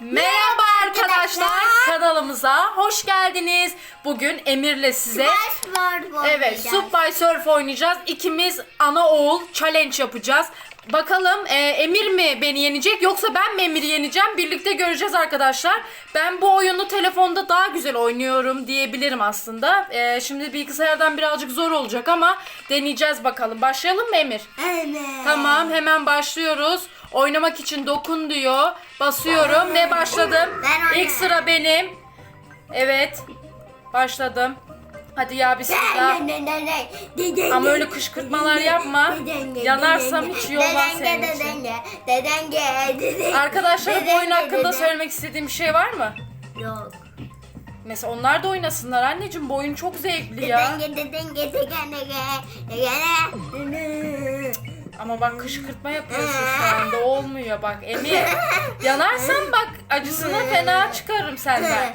Merhaba arkadaşlar kanalımıza hoş geldiniz. Bugün Emir'le size evet arada. Subway Surf oynayacağız. İkimiz ana oğul challenge yapacağız. Bakalım e, Emir mi beni yenecek yoksa ben mi Emir'i yeneceğim? Birlikte göreceğiz arkadaşlar. Ben bu oyunu telefonda daha güzel oynuyorum diyebilirim aslında. E, şimdi bilgisayardan birazcık zor olacak ama deneyeceğiz bakalım. Başlayalım mı Emir? Evet. Tamam hemen başlıyoruz. Oynamak için dokun diyor. Basıyorum ve başladım. Ben. İlk sıra benim. Evet. Başladım. Hadi ya bismillah. Ama öyle kışkırtmalar yapma. Yanarsam hiç iyi olmaz senin için. Arkadaşlar bu oyun hakkında söylemek istediğim bir şey var mı? Yok. Mesela onlar da oynasınlar anneciğim. Bu oyun çok zevkli ya. Ama bak kışkırtma yapıyorsun şu anda. Olmuyor bak Emir. Yanarsan bak acısını fena çıkarırım senden.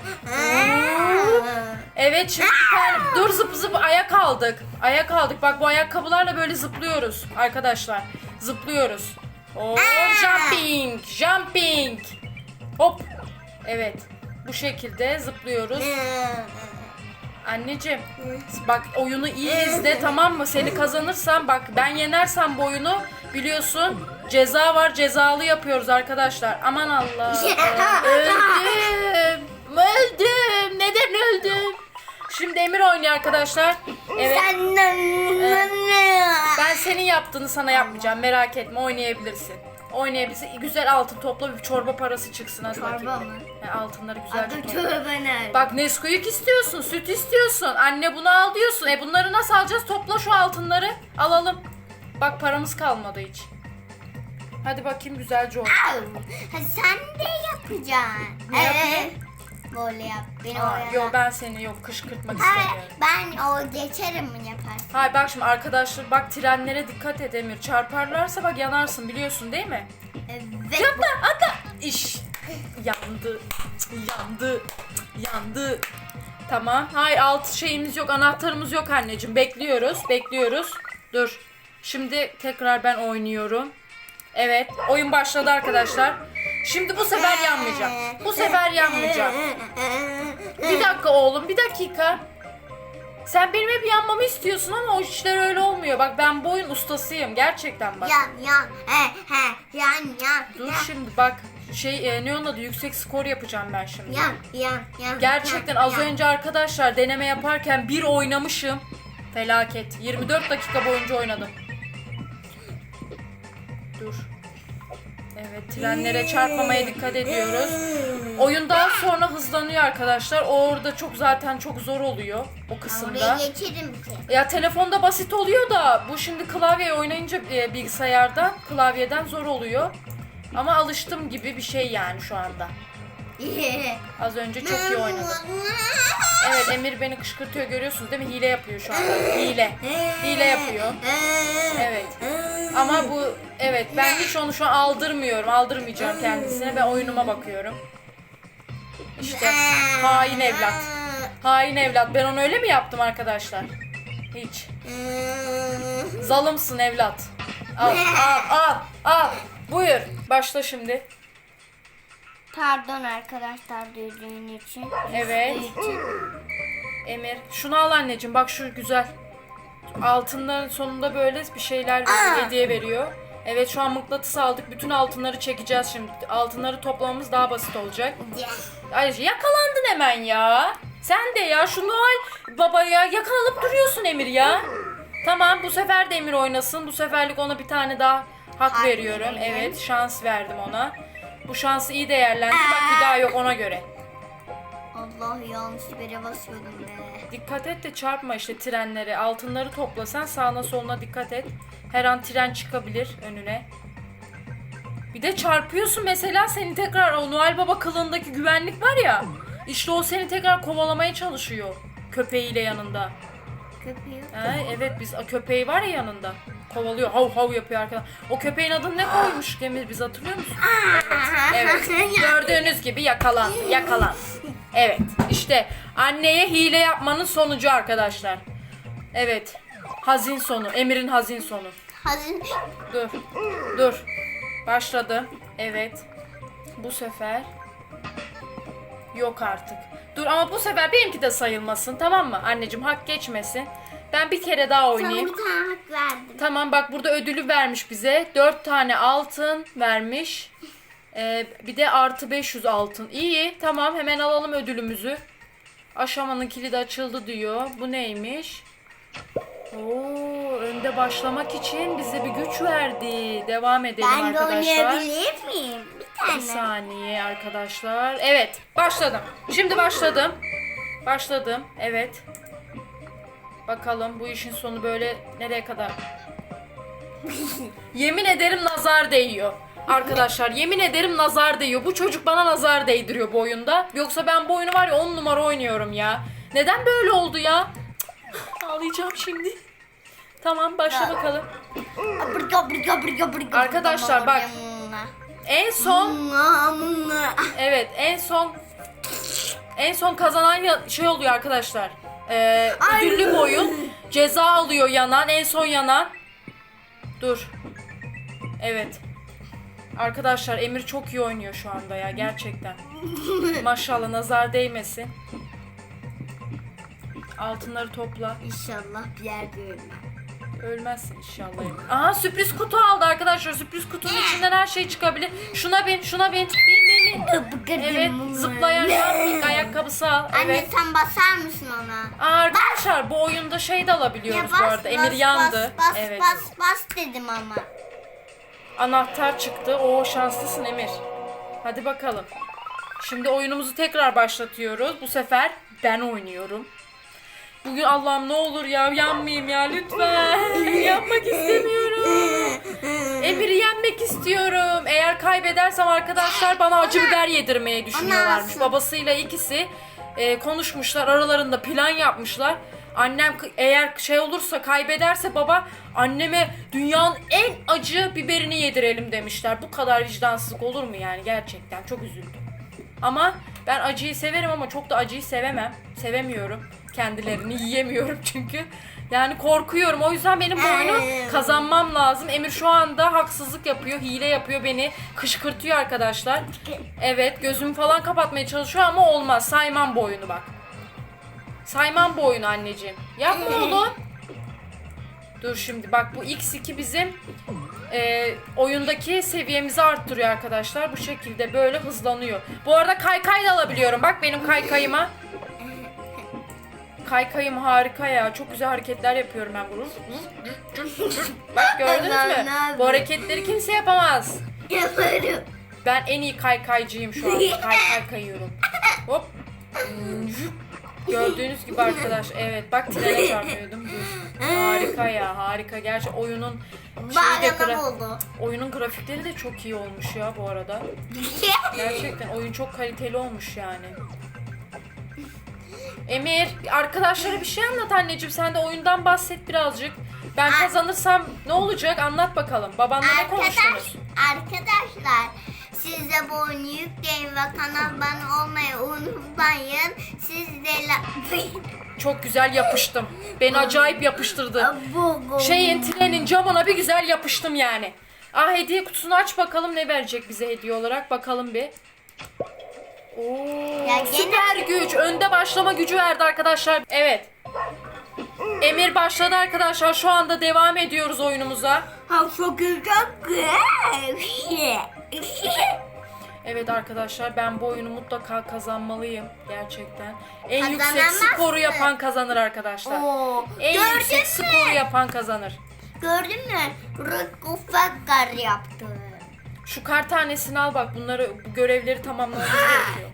Evet şimdi bir tane dur zıp zıp ayak aldık. Ayak aldık. Bak bu ayakkabılarla böyle zıplıyoruz arkadaşlar. Zıplıyoruz. Hop jumping, jumping. Hop. Evet. Bu şekilde zıplıyoruz. Anneciğim bak oyunu iyi izle tamam mı? Seni kazanırsam bak ben yenersem bu oyunu biliyorsun ceza var cezalı yapıyoruz arkadaşlar. Aman Allah. öldüm. Öldüm. Neden öldüm? Şimdi Emir oynuyor arkadaşlar. Evet. Ben senin yaptığını sana yapmayacağım. Merak etme oynayabilirsin. Oynayabilirsin. Güzel altın topla bir çorba parası çıksın hadi Çorba bakayım. mı? He, altınları güzel Adı topla. tövbe nerede? Bak Nesquik istiyorsun, süt istiyorsun. Anne bunu al diyorsun. E bunları nasıl alacağız? Topla şu altınları. Alalım. Bak paramız kalmadı hiç. Hadi bakayım güzelce oyna. Ha, Sen de yapacaksın. Ne yapayım? Böyle yap. Beni Aa, oyala. Yo ben seni yok kışkırtmak Hayır, istemiyorum. ben o geçerim mi yaparsın? Hayır bak şimdi arkadaşlar bak trenlere dikkat et Emir. Çarparlarsa bak yanarsın biliyorsun değil mi? Evet. Atla atla. İş. Yandı. Yandı. Yandı. Tamam. Hayır alt şeyimiz yok. Anahtarımız yok anneciğim. Bekliyoruz. Bekliyoruz. Dur. Şimdi tekrar ben oynuyorum. Evet. Oyun başladı arkadaşlar. Şimdi bu sefer yanmayacağım. Bu sefer yanmayacağım. Bir dakika oğlum. Bir dakika. Sen benim hep yanmamı istiyorsun ama o işler öyle olmuyor. Bak ben bu oyun ustasıyım. Gerçekten bak. Yan yan. He he. Yan yan. Dur yan. şimdi bak şey e, ne onun adı yüksek skor yapacağım ben şimdi. Yan yan yan. Gerçekten yan, az yan. önce arkadaşlar deneme yaparken bir oynamışım. Felaket. 24 dakika boyunca oynadım. Dur. Evet trenlere çarpmamaya dikkat ediyoruz. Oyun daha sonra hızlanıyor arkadaşlar. Orada çok zaten çok zor oluyor o Oraya kısımda. geçerim ki. Ya telefonda basit oluyor da bu şimdi klavye oynayınca e, bilgisayarda klavyeden zor oluyor. Ama alıştım gibi bir şey yani şu anda. Az önce çok iyi oynadım. Evet Emir beni kışkırtıyor görüyorsunuz değil mi? Hile yapıyor şu anda. Hile. Hile yapıyor. Evet. Ama bu evet ben hiç onu şu an aldırmıyorum. Aldırmayacağım kendisine. Ben oyunuma bakıyorum. İşte hain evlat. Hain evlat. Ben onu öyle mi yaptım arkadaşlar? Hiç. Zalımsın evlat. Al al al al. Buyur. Başla şimdi. Pardon arkadaşlar düzgün için. Evet. için. Emir. Şunu al anneciğim. Bak şu güzel. Altınların sonunda böyle bir şeyler veriyor, hediye veriyor. Evet şu an mıknatıs aldık. Bütün altınları çekeceğiz şimdi. Altınları toplamamız daha basit olacak. Ay yakalandın hemen ya. Sen de ya şu Noel babaya yakalanıp duruyorsun Emir ya. Tamam bu sefer de Emir oynasın. Bu seferlik ona bir tane daha hak Hak veriyorum. verelim. Evet şans verdim ona. Bu şansı iyi değerlendir. Bak bir daha yok ona göre. Allah yanlış yere basıyordum be. Dikkat et de çarpma işte trenlere. Altınları toplasan sağına soluna dikkat et. Her an tren çıkabilir önüne. Bir de çarpıyorsun mesela seni tekrar o Noel Baba kılığındaki güvenlik var ya. İşte o seni tekrar kovalamaya çalışıyor. Köpeğiyle yanında. Köpüğü. Ha, evet biz köpeği var ya yanında. Kovalıyor hav hav yapıyor arkadan. O köpeğin adını ne koymuş Demir biz hatırlıyor musun? Evet. Gördüğünüz gibi yakalandı. Yakalandı. Evet. işte anneye hile yapmanın sonucu arkadaşlar. Evet. Hazin sonu. Emir'in hazin sonu. Hazin. Dur. Dur. Başladı. Evet. Bu sefer Yok artık. Dur ama bu sefer benimki de sayılmasın tamam mı? Anneciğim hak geçmesin. Ben bir kere daha Sana oynayayım. bir tane hak verdim. Tamam bak burada ödülü vermiş bize. 4 tane altın vermiş. Ee, bir de artı 500 altın. İyi tamam hemen alalım ödülümüzü. Aşamanın kilidi açıldı diyor. Bu neymiş? Oo, önde başlamak için bize bir güç verdi. Devam edelim Ben de arkadaşlar. oynayabilir miyim? Bir Bir tane. saniye arkadaşlar. Evet başladım. Şimdi başladım. Başladım. Evet. Bakalım bu işin sonu böyle nereye kadar? yemin ederim nazar değiyor. Arkadaşlar yemin ederim nazar değiyor. Bu çocuk bana nazar değdiriyor bu oyunda. Yoksa ben bu oyunu var ya 10 numara oynuyorum ya. Neden böyle oldu ya? Ağlayacağım şimdi. Tamam başla bakalım. Arkadaşlar, bak. En son. Evet en son en son kazanan şey oluyor arkadaşlar. Ee, Ay. ödüllü bir oyun. Ceza alıyor yanan en son yanan. Dur. Evet. Arkadaşlar Emir çok iyi oynuyor şu anda ya gerçekten. Maşallah nazar değmesin. Altınları topla. İnşallah bir yerde ölmem. Ölmezsin inşallah. Emir. Aha sürpriz kutu aldı arkadaşlar. Sürpriz kutunun içinden her şey çıkabilir. Şuna bin, şuna bin. Bin Evet, zıplayan jumping ayakkabısı al. Anne Evet. sen basar mısın ona? Aa, arkadaşlar bu oyunda şey de alabiliyoruz bu arada. Emir yandı. Bas, bas, evet. bas, bas dedim ama. Anahtar çıktı. Oo şanslısın Emir. Hadi bakalım. Şimdi oyunumuzu tekrar başlatıyoruz. Bu sefer ben oynuyorum. Bugün Allah'ım ne olur ya yanmayayım ya lütfen. Yanmak istemiyorum. Emir'i yenmek istiyorum. Eğer kaybedersem arkadaşlar bana acı biber yedirmeyi düşünüyorlarmış. Babasıyla ikisi e, konuşmuşlar. Aralarında plan yapmışlar. Annem eğer şey olursa kaybederse baba anneme dünyanın en acı biberini yedirelim demişler. Bu kadar vicdansızlık olur mu yani gerçekten çok üzüldüm. Ama ben acıyı severim ama çok da acıyı sevemem. Sevemiyorum. Kendilerini yiyemiyorum çünkü. Yani korkuyorum. O yüzden benim bu oyunu kazanmam lazım. Emir şu anda haksızlık yapıyor, hile yapıyor beni. Kışkırtıyor arkadaşlar. Evet, gözümü falan kapatmaya çalışıyor ama olmaz. Saymam bu oyunu bak. Saymam bu oyunu anneciğim. Yapma oğlum. Dur şimdi bak bu X2 bizim e, oyundaki seviyemizi arttırıyor arkadaşlar. Bu şekilde böyle hızlanıyor. Bu arada kaykay da alabiliyorum. Bak benim kaykayıma. Kaykayım harika ya. Çok güzel hareketler yapıyorum ben bunu. Bak gördünüz mü? Bu hareketleri kimse yapamaz. Yaparım. Ben en iyi kaykaycıyım şu anda. Kaykay kayıyorum. Hop. Gördüğünüz gibi arkadaş. Evet bak trene çarpıyordum. Dur. Harika ya harika. Gerçi oyunun şeyi de gra- oyunun grafikleri de çok iyi olmuş ya bu arada. Gerçekten oyun çok kaliteli olmuş yani. Emir, arkadaşlara bir şey anlat anneciğim. Sen de oyundan bahset birazcık. Ben kazanırsam ne olacak? Anlat bakalım. Babanla ne konuştunuz? arkadaşlar siz de bu oyunu yükleyin ve kanaldan olmayı unutmayın. Siz de la... Çok güzel yapıştım. Beni acayip yapıştırdı. Şeyin trenin camına bir güzel yapıştım yani. Ah hediye kutusunu aç bakalım ne verecek bize hediye olarak bakalım bir. Oo, Ya gene- süper güç. Önde başlama gücü verdi arkadaşlar. Evet. Emir başladı arkadaşlar. Şu anda devam ediyoruz oyunumuza. Ha, çok güzel. Evet arkadaşlar ben bu oyunu mutlaka kazanmalıyım gerçekten. En yüksek Kazanamazsın. skoru yapan kazanır arkadaşlar. Oo, En gördün yüksek mü? skoru yapan kazanır. Gördün mü? Rıkkufakar yaptı. Şu kar tanesini al bak bunları bu görevleri tamamlamamız gerekiyor.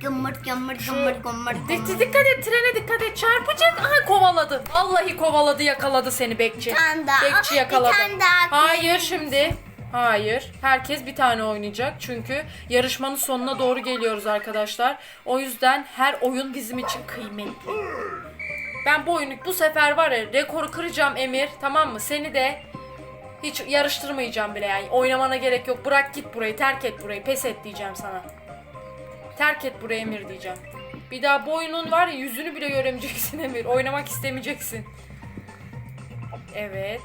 Gımır gımır gımır gımır Dik- gımır. dikkat et trene dikkat et çarpacak. Aha kovaladı. Vallahi kovaladı yakaladı seni bekçi. Bir tane daha. Bekçi Bir yakaladı. tane daha. Hayır şimdi. Hayır. Herkes bir tane oynayacak. Çünkü yarışmanın sonuna doğru geliyoruz arkadaşlar. O yüzden her oyun bizim için kıymetli. Ben bu oyunu bu sefer var ya rekoru kıracağım Emir. Tamam mı? Seni de hiç yarıştırmayacağım bile yani. Oynamana gerek yok. Bırak git burayı. Terk et burayı. Pes et diyeceğim sana. Terk et burayı Emir diyeceğim. Bir daha bu oyunun var ya yüzünü bile göremeyeceksin Emir. Oynamak istemeyeceksin. Evet.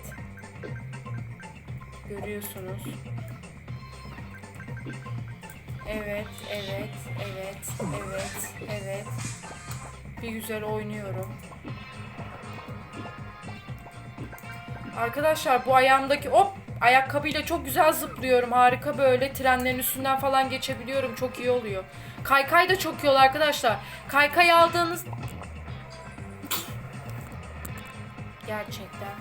Görüyorsunuz. Evet, evet, evet, evet, evet. Bir güzel oynuyorum. Arkadaşlar bu ayağımdaki hop ayakkabıyla çok güzel zıplıyorum. Harika böyle trenlerin üstünden falan geçebiliyorum. Çok iyi oluyor. Kaykay da çok iyi oluyor arkadaşlar. Kaykay aldığınız Gerçekten.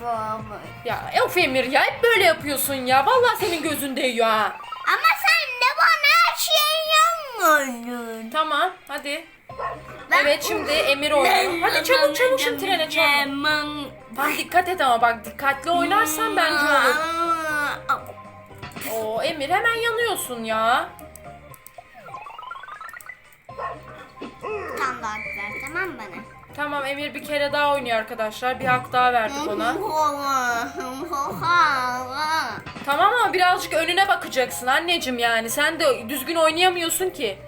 Baba. Ya of Emir ya hep böyle yapıyorsun ya. Vallahi senin gözün değiyor ha. Ama sen de bana her şeyi yapmadın. Tamam hadi. Ben- Evet şimdi Emir oynuyor. Hadi çabuk çabuk şimdi trene çabuk. Tamam dikkat et ama bak dikkatli oynarsan bence olur. Oo Emir hemen yanıyorsun ya. Tam da hak ver tamam bana. Tamam Emir bir kere daha oynuyor arkadaşlar. Bir hak daha verdik ona. Tamam ama birazcık önüne bakacaksın anneciğim yani. Sen de düzgün oynayamıyorsun ki.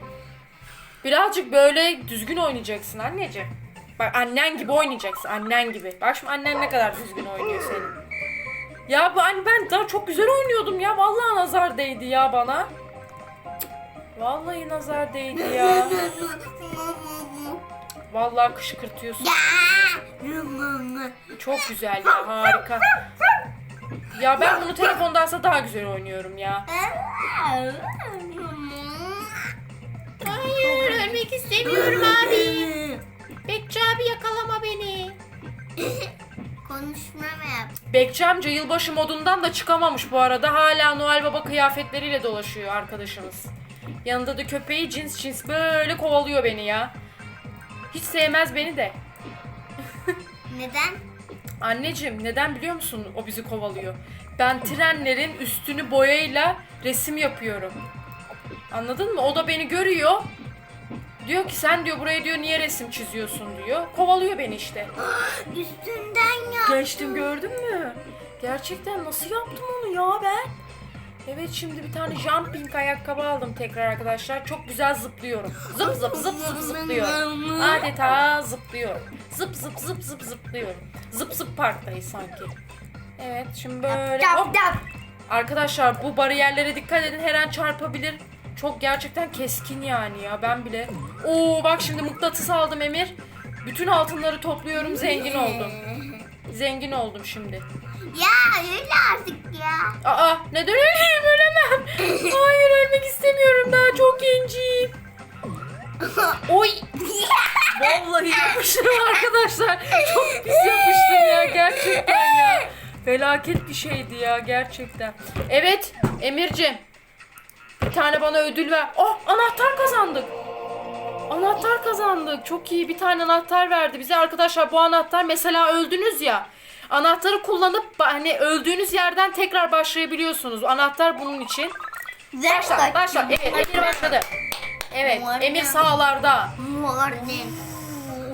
Birazcık böyle düzgün oynayacaksın anneciğim. Bak annen gibi oynayacaksın. Annen gibi. Bak şimdi annen ne kadar düzgün oynuyor senin. Ya ben, ben daha çok güzel oynuyordum ya. Vallahi nazar değdi ya bana. Vallahi nazar değdi ya. Vallahi kışkırtıyorsun. Çok güzel ya harika. Ya ben bunu telefondansa daha güzel oynuyorum ya. Hayır ölmek istemiyorum abi. Bekçi abi yakalama beni. Konuşma mı yap? Bekçi amca yılbaşı modundan da çıkamamış bu arada. Hala Noel Baba kıyafetleriyle dolaşıyor arkadaşımız. Yanında da köpeği cins cins böyle kovalıyor beni ya. Hiç sevmez beni de. Neden? Anneciğim neden biliyor musun o bizi kovalıyor? Ben trenlerin üstünü boyayla resim yapıyorum. Anladın mı? O da beni görüyor. Diyor ki sen diyor buraya diyor niye resim çiziyorsun diyor. Kovalıyor beni işte. Üstünden yap. Geçtim gördün mü? Gerçekten nasıl yaptım onu ya ben? Evet şimdi bir tane jumping ayakkabı aldım tekrar arkadaşlar. Çok güzel zıplıyorum. Zıp zıp zıp zıp zıplıyorum. Adeta zıplıyorum. Zıp zıp zıp zıp zıplıyorum. Zıp zıp parktayız sanki. Evet şimdi böyle hop. Arkadaşlar bu bariyerlere dikkat edin her an çarpabilir. Çok gerçekten keskin yani ya ben bile. Oo bak şimdi mıknatıs aldım Emir. Bütün altınları topluyorum zengin oldum. Zengin oldum şimdi. Ya öyle artık ya. Aa neden öleyim ölemem. Hayır ölmek istemiyorum daha çok gencim. Oy. Vallahi yapıştım arkadaşlar. Çok pis yapıştım ya gerçekten ya. Felaket bir şeydi ya gerçekten. Evet Emir'cim. Bir tane bana ödül ver. Oh anahtar kazandık. Anahtar kazandık. Çok iyi bir tane anahtar verdi bize. Arkadaşlar bu anahtar mesela öldünüz ya. Anahtarı kullanıp hani öldüğünüz yerden tekrar başlayabiliyorsunuz. Anahtar bunun için. Başla, başla. Evet, Emir başladı. Evet, Emir sağlarda. Muhardin.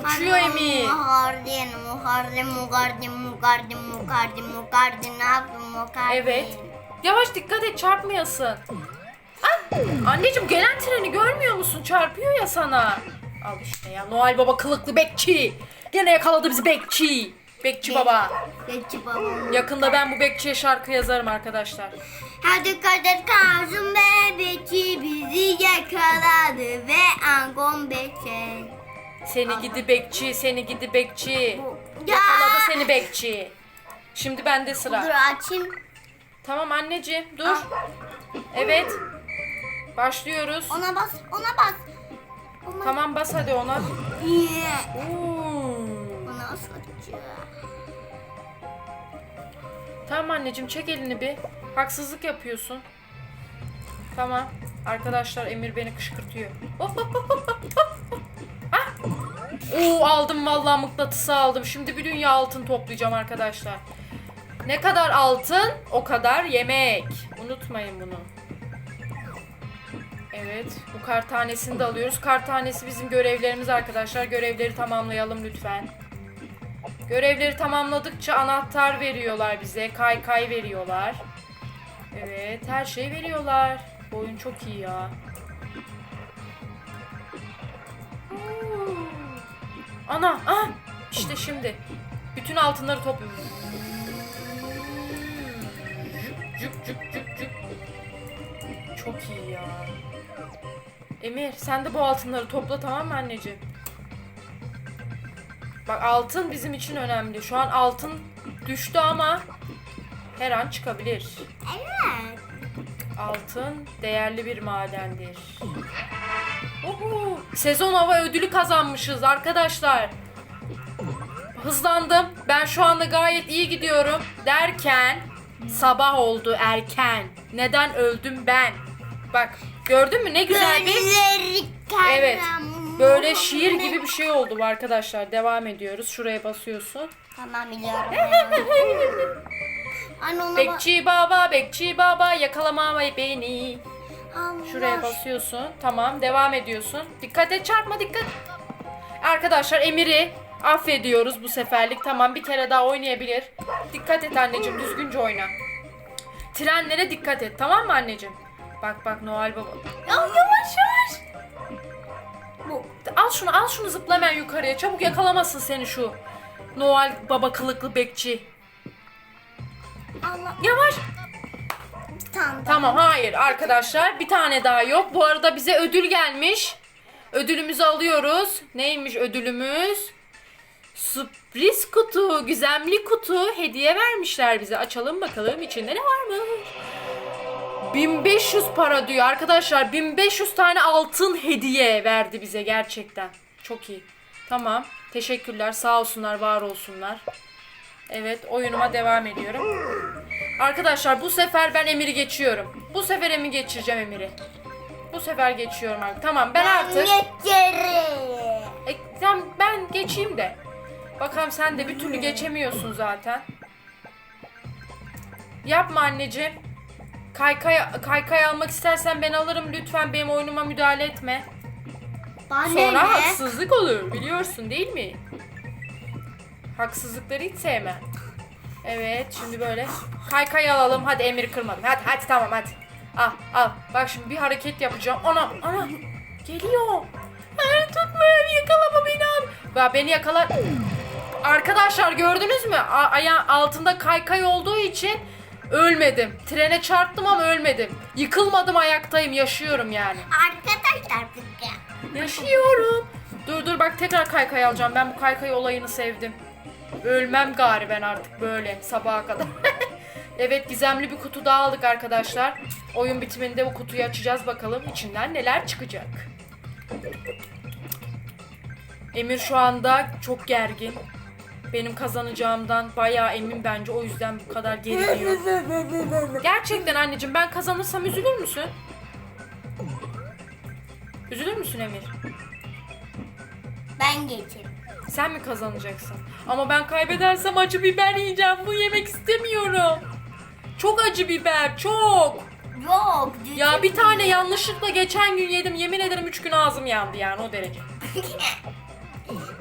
Uçuyor Emir. Muhardin, muhardin, muhardin, muhardin, muhardin, muhardin, ne yapayım muhardin? Evet. Yavaş dikkat et çarpmayasın. Anneciğim gelen treni görmüyor musun? Çarpıyor ya sana. Al işte ya Noel Baba kılıklı bekçi. Gene yakaladı bizi bekçi. Bekçi baba. Geçi babam. Yakında ben bu bekçiye şarkı yazarım arkadaşlar. Hadi kader kalsın bebeci bizi yakaladı ve angon bekçi. Seni gidi bekçi, seni gidi bekçi. Ya. Yakaladı seni bekçi. Şimdi bende Dur sıra. açayım. Tamam anneciğim dur. Evet. Başlıyoruz. Ona bas, ona bas. Ona... Tamam bas hadi ona. Oo. Ona satacağım. Tamam anneciğim çek elini bir. Haksızlık yapıyorsun. Tamam. Arkadaşlar Emir beni kışkırtıyor. Hop hop hop hop hop hop. Ah! Oo aldım vallahi mıknatısı aldım. Şimdi bir dünya altın toplayacağım arkadaşlar. Ne kadar altın o kadar yemek. Unutmayın bunu. Evet bu kar tanesini de alıyoruz. Kar tanesi bizim görevlerimiz arkadaşlar. Görevleri tamamlayalım lütfen. Görevleri tamamladıkça anahtar veriyorlar bize. Kaykay veriyorlar. Evet her şey veriyorlar. Bu oyun çok iyi ya. Ana ah işte şimdi. Bütün altınları topluyorum. Cuk cuk cuk cuk. Çok iyi ya. Emir sen de bu altınları topla tamam mı anneciğim? Bak altın bizim için önemli. Şu an altın düştü ama her an çıkabilir. Evet. Altın değerli bir madendir. Oho, sezon hava ödülü kazanmışız arkadaşlar. Hızlandım. Ben şu anda gayet iyi gidiyorum. Derken sabah oldu erken. Neden öldüm ben? Bak gördün mü ne güzel bir... Evet. Böyle şiir gibi bir şey oldu bu arkadaşlar. Devam ediyoruz. Şuraya basıyorsun. Tamam biliyorum. Anne ona bak. Bekçi baba, bekçi baba yakalama beni. Allah. Şuraya basıyorsun. Tamam, devam ediyorsun. Dikkat et, çarpma dikkat. Arkadaşlar Emir'i affediyoruz bu seferlik. Tamam, bir kere daha oynayabilir. Dikkat et anneciğim, düzgünce oyna. Trenlere dikkat et, tamam mı anneciğim? Bak bak Noel baba. Ya yavaş yavaş. Bu. Al şunu, al şunu zıpla hemen yukarıya. Çabuk yakalamasın seni şu Noel baba kılıklı bekçi. Allah. Yavaş. Bir tane daha. Tamam hayır arkadaşlar bir tane daha yok. Bu arada bize ödül gelmiş. Ödülümüzü alıyoruz. Neymiş ödülümüz? Sürpriz kutu, gizemli kutu hediye vermişler bize. Açalım bakalım içinde ne varmış. 1500 para diyor arkadaşlar. 1500 tane altın hediye verdi bize gerçekten. Çok iyi. Tamam. Teşekkürler. Sağ olsunlar, var olsunlar. Evet, oyunuma devam ediyorum. Arkadaşlar bu sefer ben Emir'i geçiyorum. Bu sefer Emir'i geçireceğim Emir'i. Bu sefer geçiyorum artık. Tamam ben artık... Geçerim. E, tamam, ben geçeyim de. Bakalım sen de bir türlü geçemiyorsun zaten. Yapma anneciğim. Kaykay, kaykay almak istersen ben alırım. Lütfen benim oyunuma müdahale etme. Bana Sonra ne? haksızlık olur biliyorsun değil mi? Haksızlıkları hiç sevmem. Evet şimdi böyle kaykay alalım. Hadi Emir kırmadım. Hadi hadi tamam hadi. Al al. Bak şimdi bir hareket yapacağım. Ana ana geliyor. Hayır tutma yakalama beni abi. Ya beni yakalar. Arkadaşlar gördünüz mü? A- ayağın altında kaykay olduğu için ölmedim. Trene çarptım ama ölmedim. Yıkılmadım ayaktayım yaşıyorum yani. Arkadaşlar de. Yaşıyorum. Dur dur bak tekrar kaykay alacağım. Ben bu kaykay olayını sevdim. Ölmem gari ben artık böyle sabaha kadar. evet gizemli bir kutu daha aldık arkadaşlar. Oyun bitiminde bu kutuyu açacağız bakalım içinden neler çıkacak. Emir şu anda çok gergin. Benim kazanacağımdan bayağı emin bence o yüzden bu kadar geriliyor. Gerçekten anneciğim ben kazanırsam üzülür müsün? Üzülür müsün Emir? Ben geçerim. Sen mi kazanacaksın? Ama ben kaybedersem acı biber yiyeceğim. Bu yemek istemiyorum. Çok acı biber, çok. Yok. Ya bir tane yanlışlıkla geçen gün yedim. Yemin ederim 3 gün ağzım yandı yani o derece.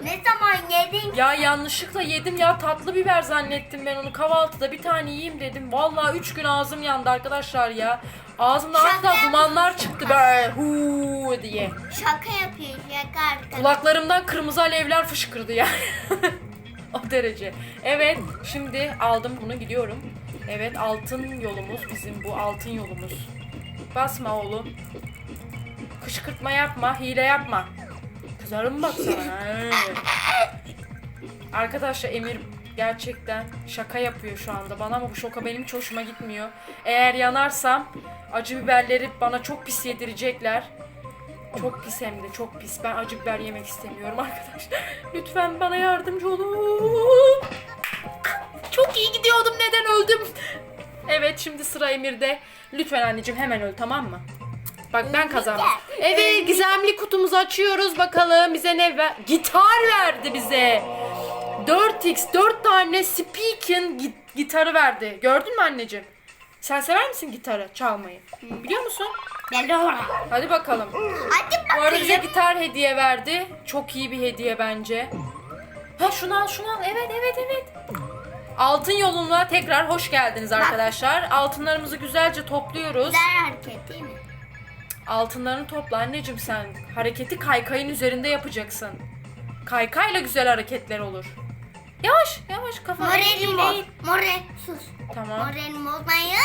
ne zaman yedin? Ya yanlışlıkla yedim ya tatlı biber zannettim ben onu kahvaltıda bir tane yiyeyim dedim. Vallahi 3 gün ağzım yandı arkadaşlar ya. Ağzımdan Şaka hatta dumanlar çıktı böyle huu diye. Şaka yapıyor şaka arkadaşlar. Kulaklarımdan kırmızı alevler fışkırdı yani. o derece. Evet, şimdi aldım bunu gidiyorum. Evet, altın yolumuz bizim bu altın yolumuz. Basma oğlum. Kışkırtma yapma, hile yapma. Kızarım bak sana. he. Arkadaşlar Emir gerçekten şaka yapıyor şu anda bana ama bu şoka benim hiç hoşuma gitmiyor. Eğer yanarsam acı biberleri bana çok pis yedirecekler. Çok pis hem de çok pis. Ben acı biber yemek istemiyorum arkadaşlar. Lütfen bana yardımcı olun. Çok iyi gidiyordum neden öldüm? Evet şimdi sıra Emir'de. Lütfen anneciğim hemen öl tamam mı? Bak ben kazandım. Evet gizemli kutumuzu açıyoruz bakalım bize ne ver? Gitar verdi bize. 4x 4 tane speaking git- gitarı verdi. Gördün mü anneciğim? Sen sever misin gitarı çalmayı? Biliyor musun? Gel oraya. Hadi bakalım. Hadi Bu arada bize bakayım. gitar hediye verdi. Çok iyi bir hediye bence. Ha şunu al şunu al. Evet evet evet. Altın yoluna tekrar hoş geldiniz arkadaşlar. Altınlarımızı güzelce topluyoruz. Güzel hareket değil mi? Altınlarını topla anneciğim sen. Hareketi kaykayın üzerinde yapacaksın. Kaykayla güzel hareketler olur. Yavaş yavaş kafanı Moralim eğil, eğil. boz. More. Sus. Tamam. Moralim bozmayın.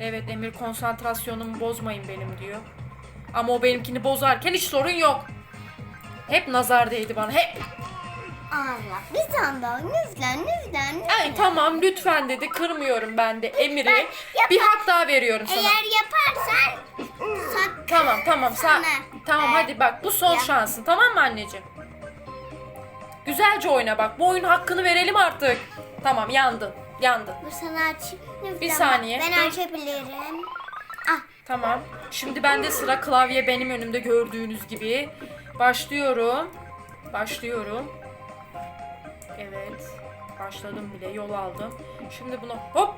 Evet Emir konsantrasyonumu bozmayın benim diyor. Ama o benimkini bozarken hiç sorun yok. Hep nazar değdi bana. Hep. Allah bir tane daha lütfen lütfen. lütfen. Ay tamam lütfen dedi. Kırmıyorum ben de Emir'i. Yapar- Bir hak daha veriyorum sana. Eğer yaparsan sak Tamam tamam Sana. tamam Evet. hadi bak bu son Ya. şansın tamam mı anneciğim? Güzelce oyna bak. Bu oyunun hakkını verelim artık. Tamam yandın. Yandın. bu sana açayım. Lütfen Bir bak, saniye, Ben dur. açabilirim. Ah Tamam. Şimdi bende sıra klavye benim önümde gördüğünüz gibi. Başlıyorum. Başlıyorum. Evet. Başladım bile. Yol aldım. Şimdi bunu hop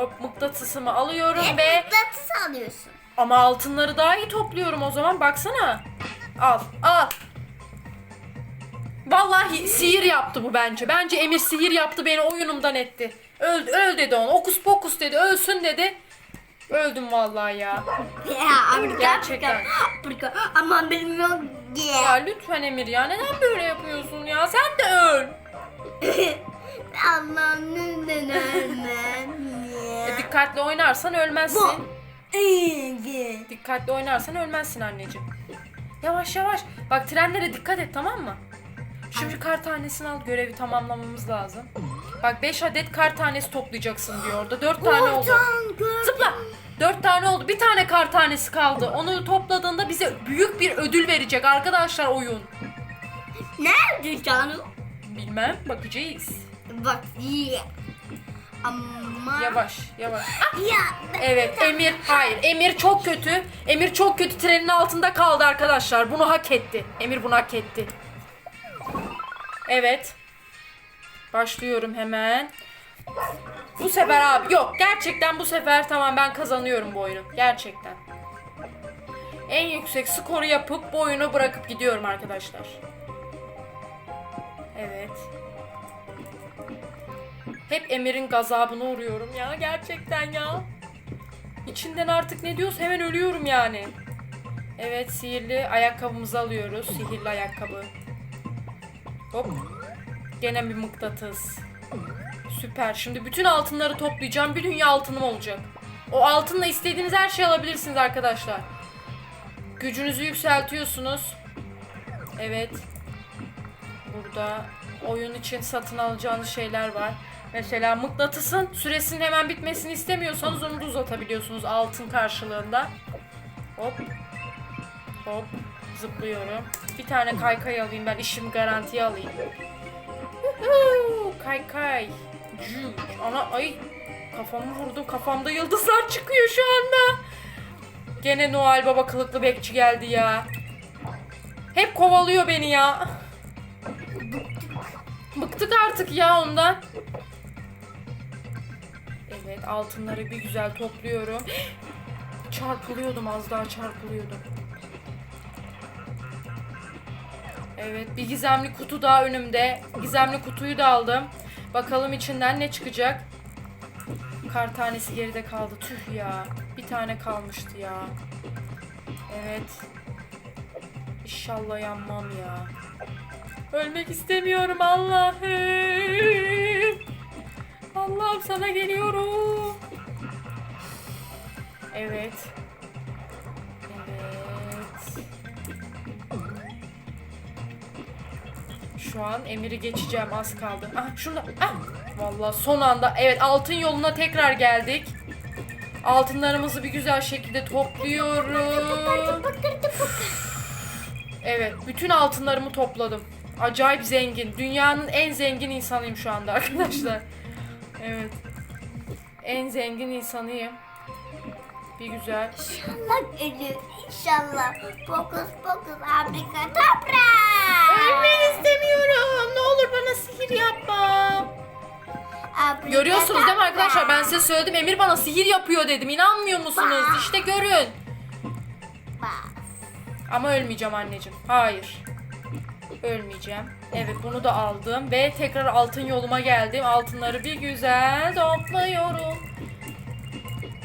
hop mıknatısımı alıyorum hep ve mıknatıs alıyorsun. ama altınları daha iyi topluyorum o zaman. Baksana. Al, al. Vallahi sihir yaptı bu bence. Bence Emir sihir yaptı beni oyunumdan etti. Öl, öl dedi ona. Okus pokus dedi. Ölsün dedi. Öldüm vallahi ya. Ya Amerika. Gerçekten. Amerika. Aman benim yok. Ya lütfen Emir ya. Neden böyle yapıyorsun ya? Sen de öl. Allah'ım neden ölmem E, ya. dikkatli oynarsan ölmezsin. İyi. Dikkatli oynarsan ölmezsin anneciğim. Yavaş yavaş. Bak trenlere dikkat et tamam mı? Şimdi kar tanesini al. Görevi tamamlamamız lazım. Bak 5 adet kar tanesi toplayacaksın diyor orada. 4 tane oldu. Zıpla. 4 tane oldu. Bir tane kar tanesi kaldı. Onu topladığında bize büyük bir ödül verecek arkadaşlar oyun. Nerede canım? Bilmem. Bakacağız. Bak iyi. Ama. Yavaş yavaş. Ah! Ya. Evet Emir hayır Emir çok kötü. Emir çok kötü trenin altında kaldı arkadaşlar. Bunu hak etti. Emir bunu hak etti. Evet. Başlıyorum hemen. Bu sefer abi yok gerçekten bu sefer tamam ben kazanıyorum bu oyunu. Gerçekten. En yüksek skoru yapıp bu oyunu bırakıp gidiyorum arkadaşlar. Evet. Hep Emir'in gazabına uğruyorum ya gerçekten ya. İçinden artık ne diyoruz hemen ölüyorum yani. Evet sihirli ayakkabımızı alıyoruz. Sihirli ayakkabı. Hop. Gene bir mıknatıs. Süper. Şimdi bütün altınları toplayacağım. Bir dünya altınım olacak. O altınla istediğiniz her şeyi alabilirsiniz arkadaşlar. Gücünüzü yükseltiyorsunuz. Evet. Burada oyun için satın alacağınız şeyler var. Mesela mıknatısın süresinin hemen bitmesini istemiyorsanız onu da uzatabiliyorsunuz altın karşılığında. Hop. Hop. Zıplıyorum. Bir tane kaykay alayım ben işimi garantiye alayım. Yuhuu, Kaykay. Cüc. Ana ay. Kafamı vurdum. Kafamda yıldızlar çıkıyor şu anda. Gene Noel Baba kılıklı bekçi geldi ya. Hep kovalıyor beni ya. Bıktık artık ya ondan. Evet altınları bir güzel topluyorum. Çarpılıyordum az daha çarpılıyordum. Evet bir gizemli kutu daha önümde. Gizemli kutuyu da aldım. Bakalım içinden ne çıkacak. Kar tanesi geride kaldı. Tüh ya. Bir tane kalmıştı ya. Evet. İnşallah yanmam ya. Ölmek istemiyorum Allah'ım. Allah'ım sana geliyorum. Evet. Şu an Emir'i geçeceğim az kaldı. Ah şurada. Ah. Vallahi son anda. Evet altın yoluna tekrar geldik. Altınlarımızı bir güzel şekilde topluyorum. Evet, bütün altınlarımı topladım. Acayip zengin. Dünyanın en zengin insanıyım şu anda arkadaşlar. Evet. En zengin insanıyım. Bir güzel. İnşallah ölür. İnşallah. Fokus fokus Afrika toprak. Ölmek istemiyorum. Ne olur bana sihir yapma. Görüyorsunuz değil mi arkadaşlar? Ben size söyledim. Emir bana sihir yapıyor dedim. İnanmıyor musunuz? İşte görün. Ama ölmeyeceğim anneciğim. Hayır. Ölmeyeceğim. Evet bunu da aldım ve tekrar altın yoluma geldim. Altınları bir güzel topluyorum.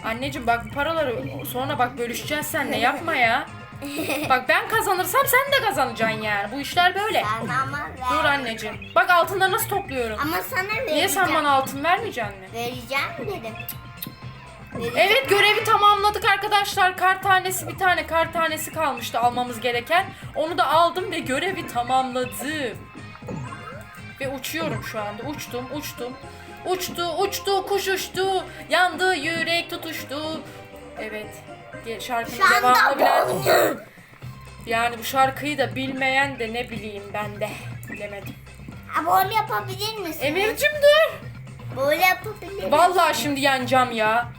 Anneciğim bak bu paraları sonra bak bölüşeceğiz seninle yapma ya. Bak ben kazanırsam sen de kazanacaksın yani. Bu işler böyle. Sana ama ver. Dur anneciğim. Bak altınları nasıl topluyorum. Ama sana vereceğim. Niye sen bana altın vermeyeceksin mi? Vereceğim dedim. Evet görevi tamamladık arkadaşlar. Kar tanesi bir tane kar tanesi kalmıştı almamız gereken. Onu da aldım ve görevi tamamladım. Ve uçuyorum şu anda. Uçtum, uçtum. Uçtu, uçtu, kuş uçtu. Yandı, yürek tutuştu. Evet. Ge- Şarkının devamını bilen... Yani bu şarkıyı da bilmeyen de ne bileyim ben de. Bilemedim. Abone yapabilir misin? Emir'cim dur. Böyle yapabilir misin? Vallahi şimdi yanacağım ya.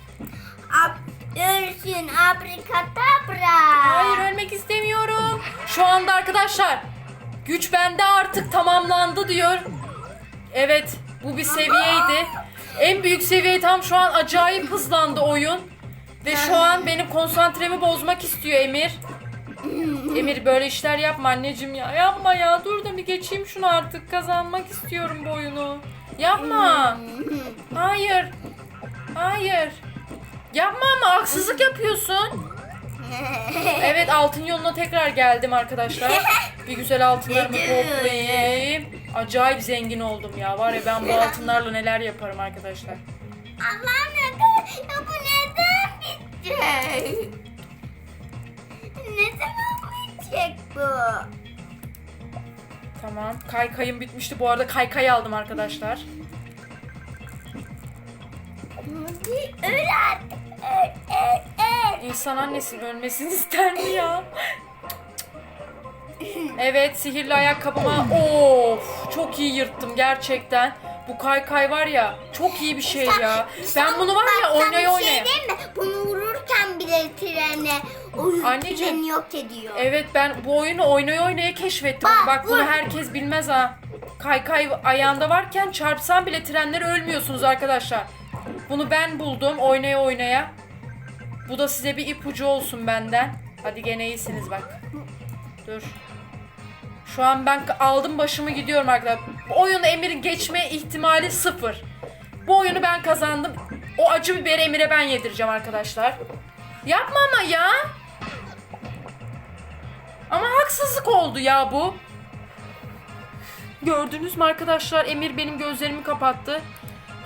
Ab Ölsün abrikadabra. Hayır ölmek istemiyorum. Şu anda arkadaşlar güç bende artık tamamlandı diyor. Evet bu bir seviyeydi. En büyük seviye tam şu an acayip hızlandı oyun. Ve şu an benim konsantremi bozmak istiyor Emir. Emir böyle işler yapma anneciğim ya. Yapma ya. Dur da bir geçeyim şunu artık. Kazanmak istiyorum bu oyunu. Yapma. Hayır. Hayır. Yapma ama haksızlık yapıyorsun. Evet altın yoluna tekrar geldim arkadaşlar. Bir güzel altınlarımı toplayayım. Acayip zengin oldum ya. Var ya ben bu altınlarla neler yaparım arkadaşlar. Allah'ım bitecek? Ne zaman bitecek bu? Tamam. Kaykayım bitmişti. Bu arada kaykay aldım arkadaşlar. Hadi öl artık. Öl, öl, öl. İnsan annesinin ölmesini ister mi ya? Evet sihirli ayakkabıma of çok iyi yırttım gerçekten. Bu kaykay var ya çok iyi bir şey ya. Ben bunu var ya oynaya oynaya. Şey mi? Bunu vururken bile trene o Anneciğim, treni yok ediyor. Evet ben bu oyunu oynaya oynaya keşfettim. Bak, Bak bunu vur. herkes bilmez ha. Kaykay ayağında varken çarpsan bile trenleri ölmüyorsunuz arkadaşlar. Bunu ben buldum oynaya oynaya. Bu da size bir ipucu olsun benden. Hadi gene iyisiniz bak. Dur. Şu an ben aldım başımı gidiyorum arkadaşlar. Bu oyunu Emir'in geçme ihtimali sıfır. Bu oyunu ben kazandım. O acı biberi Emir'e ben yedireceğim arkadaşlar. Yapma ama ya. Ama haksızlık oldu ya bu. Gördünüz mü arkadaşlar? Emir benim gözlerimi kapattı.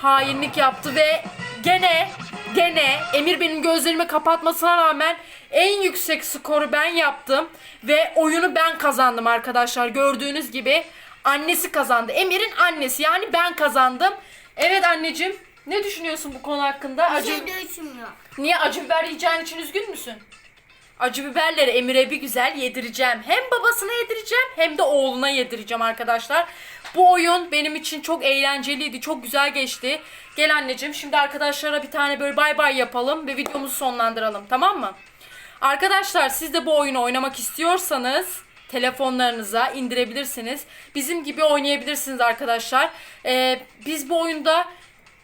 Hainlik yaptı ve gene gene Emir benim gözlerimi kapatmasına rağmen en yüksek skoru ben yaptım ve oyunu ben kazandım arkadaşlar. Gördüğünüz gibi annesi kazandı. Emir'in annesi yani ben kazandım. Evet anneciğim ne düşünüyorsun bu konu hakkında? Bir Acı şey düşünmüyor. Niye acı biber yiyeceğin için üzgün müsün? Acı biberleri Emir'e bir güzel yedireceğim. Hem babasına yedireceğim hem de oğluna yedireceğim arkadaşlar. Bu oyun benim için çok eğlenceliydi. Çok güzel geçti. Gel anneciğim şimdi arkadaşlara bir tane böyle bay bay yapalım ve videomuzu sonlandıralım tamam mı? Arkadaşlar siz de bu oyunu oynamak istiyorsanız telefonlarınıza indirebilirsiniz. Bizim gibi oynayabilirsiniz arkadaşlar. Ee, biz bu oyunda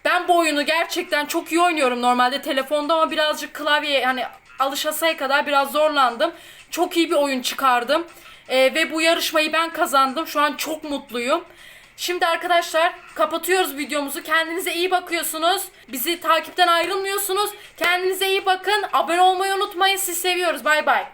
ben bu oyunu gerçekten çok iyi oynuyorum normalde telefonda ama birazcık klavye hani alışasaya kadar biraz zorlandım. Çok iyi bir oyun çıkardım. Ee, ve bu yarışmayı ben kazandım. Şu an çok mutluyum. Şimdi arkadaşlar kapatıyoruz videomuzu. Kendinize iyi bakıyorsunuz. Bizi takipten ayrılmıyorsunuz. Kendinize iyi bakın. Abone olmayı unutmayın. Sizi seviyoruz. Bay bay.